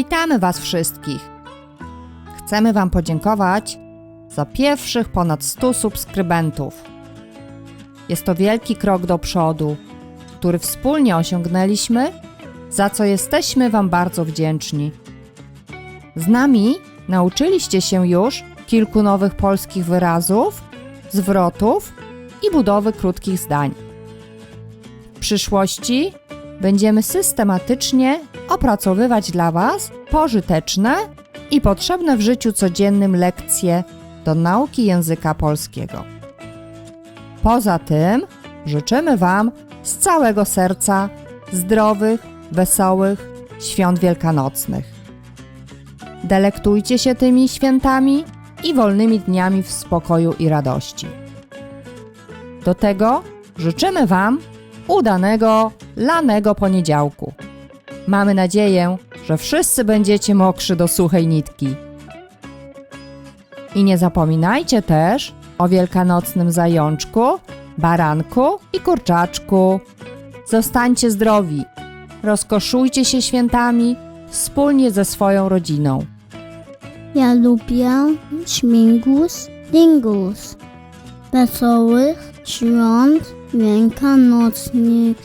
Witamy Was wszystkich. Chcemy Wam podziękować za pierwszych ponad 100 subskrybentów. Jest to wielki krok do przodu, który wspólnie osiągnęliśmy, za co jesteśmy Wam bardzo wdzięczni. Z nami nauczyliście się już kilku nowych polskich wyrazów, zwrotów i budowy krótkich zdań. W przyszłości będziemy systematycznie opracowywać dla Was pożyteczne i potrzebne w życiu codziennym lekcje do nauki języka polskiego. Poza tym życzymy Wam z całego serca zdrowych, wesołych świąt wielkanocnych. Delektujcie się tymi świętami i wolnymi dniami w spokoju i radości. Do tego życzymy Wam udanego, lanego poniedziałku. Mamy nadzieję, że wszyscy będziecie mokrzy do suchej nitki. I nie zapominajcie też o wielkanocnym zajączku, baranku i kurczaczku. Zostańcie zdrowi, rozkoszujcie się świętami wspólnie ze swoją rodziną. Ja lubię śmigus, dingus. Wesołych świąt wielkanocnych.